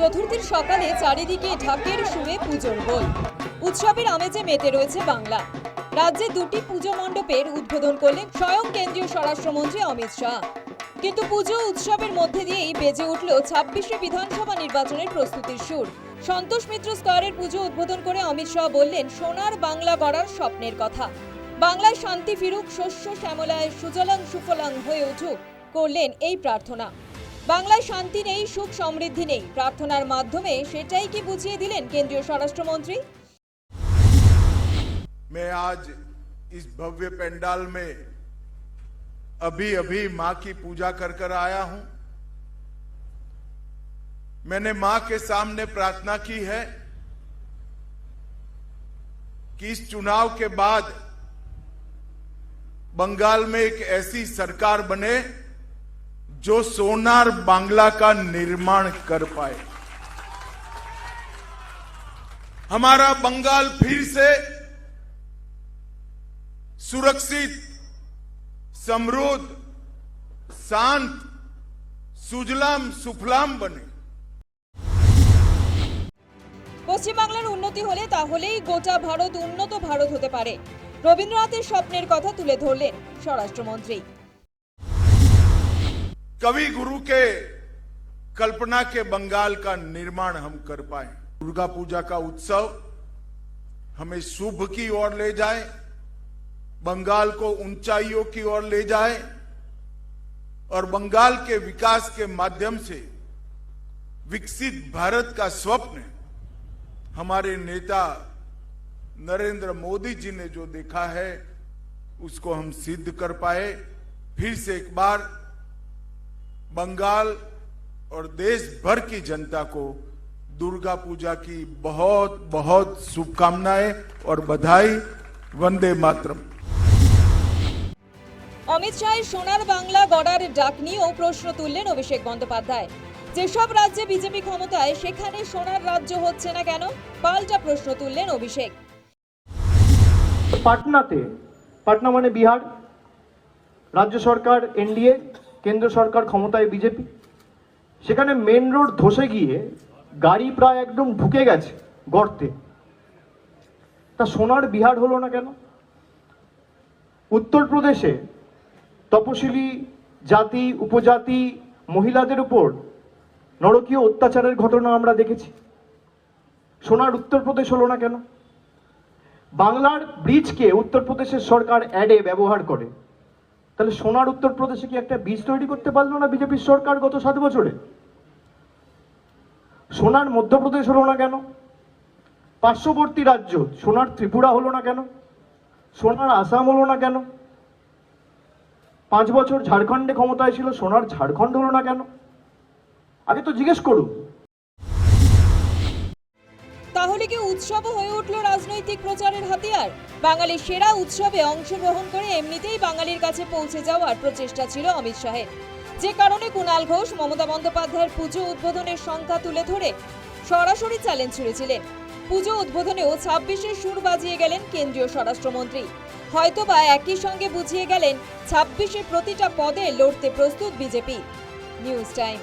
চতুর্থীর সকালে চারিদিকে ঢাকের সুরে পুজোর গোল। উৎসবের আমেজে মেতে রয়েছে বাংলা। রাজ্যে দুটি পুজো মণ্ডপের উদ্বোধন করলেন স্বয়ং কেন্দ্রীয় স্বরাষ্ট্রমন্ত্রী অমিত শাহ। কিন্তু পুজো উৎসবের মধ্যে দিয়েই বেজে উঠল ছাব্বিশে বিধানসভা নির্বাচনের প্রস্তুতির সুর। সন্তোষ মিত্র স্কয়ারের পুজো উদ্বোধন করে অমিত শাহ বললেন, সোনার বাংলা গড়ার স্বপ্নের কথা। বাংলায় শান্তি ফিরুক, শস্য শ্যামলায় সুজলাং সুফলাং হয়ে উঠুক। করলেন এই প্রার্থনা। বাংলায় শান্তি নেই সুখ সমৃদ্ধি নেই প্রার্থনার মাধ্যমে সেটাই কি বুঝিয়ে দিলেন কেন্দ্রীয় স্বরাষ্ট্রমন্ত্রী मैं आज इस भव्य पंडाल में अभी अभी मां की पूजा कर कर आया हूं मैंने मां के सामने प्रार्थना की है कि इस चुनाव के बाद बंगाल में एक ऐसी सरकार बने जो सोनार बांग्ला का निर्माण कर पाए हमारा बंगाल फिर से सुरक्षित समृद्ध शांत सुजलाम सुफलाम बने পশ্চিমবাংলার উন্নতি হলে তাহলেই গোটা ভারত উন্নত ভারত হতে পারে রবীন্দ্রনাথের স্বপ্নের কথা তুলে ধরলেন স্বরাষ্ট্রমন্ত্রী कवि गुरु के कल्पना के बंगाल का निर्माण हम कर पाए। दुर्गा पूजा का उत्सव हमें शुभ की ओर ले जाए, बंगाल को ऊंचाइयों की ओर ले जाए और बंगाल के विकास के माध्यम से विकसित भारत का स्वप्न हमारे नेता नरेंद्र मोदी जी ने जो देखा है, उसको हम सिद्ध कर पाए। फिर से एक बार बंगाल और देश भर की जनता को दुर्गा पूजा की बहुत बहुत शुभकामनाएं और बधाई वंदे मातरम অমিত শাহের সোনার বাংলা গড়ার ডাক নিয়েও প্রশ্ন তুললেন অভিষেক বন্দ্যোপাধ্যায় যেসব রাজ্যে বিজেপি ক্ষমতায় সেখানে সোনার রাজ্য হচ্ছে না কেন পাল্টা প্রশ্ন তুললেন অভিষেক পাটনাতে পাটনা মানে বিহার রাজ্য সরকার এনডিএ কেন্দ্র সরকার ক্ষমতায় বিজেপি। সেখানে মেন রোড ধসে গিয়ে গাড়ি প্রায় একদম ঢুকে গেছে গর্তে। তা সোনার বিহার হলো না কেন? উত্তরপ্রদেশে তপশিলি জাতি, উপজাতি, মহিলাদের উপর নরকীয় অত্যাচারের ঘটনা আমরা দেখেছি। সোনার উত্তরপ্রদেশ হলো না কেন? বাংলার ব্রিজকে উত্তরপ্রদেশের সরকার অ্যাডে ব্যবহার করে। তাহলে সোনার উত্তরপ্রদেশে কি একটা বীজ তৈরি করতে পারল না বিজেপির সরকার গত সাত বছরে? সোনার মধ্যপ্রদেশ হলো না কেন? পার্শ্ববর্তী রাজ্য, সোনার ত্রিপুরা হলো না কেন? সোনার আসাম হলো না কেন? পাঁচ বছর ঝাড়খণ্ডে ক্ষমতায় ছিল, সোনার ঝাড়খণ্ড হলো না কেন? আগে তো জিজ্ঞেস করুন। তাহলে কি উৎসব হয়ে উঠল রাজনৈতিক প্রচারের হাতিয়ার? বাঙালির সেরা উৎসবে অংশগ্রহণ করে এমনিতেই বাঙালির কাছে পৌঁছে যাওয়ার প্রচেষ্টা ছিল অমিত শাহের। যে কারণে কুণাল ঘোষ, মমতা বন্দ্যোপাধ্যায়ের পুজো উদ্বোধনের সংখ্যা তুলে ধরে সরাসরি চ্যালেঞ্জ ছুড়েছিলেন। পুজো উদ্বোধনেও ছাব্বিশের সুর বাজিয়ে গেলেন কেন্দ্রীয় স্বরাষ্ট্রমন্ত্রী। হয়তোবা একই সঙ্গে বুঝিয়ে গেলেন, ছাব্বিশে প্রতিটা পদে লড়তে প্রস্তুত বিজেপি। News time.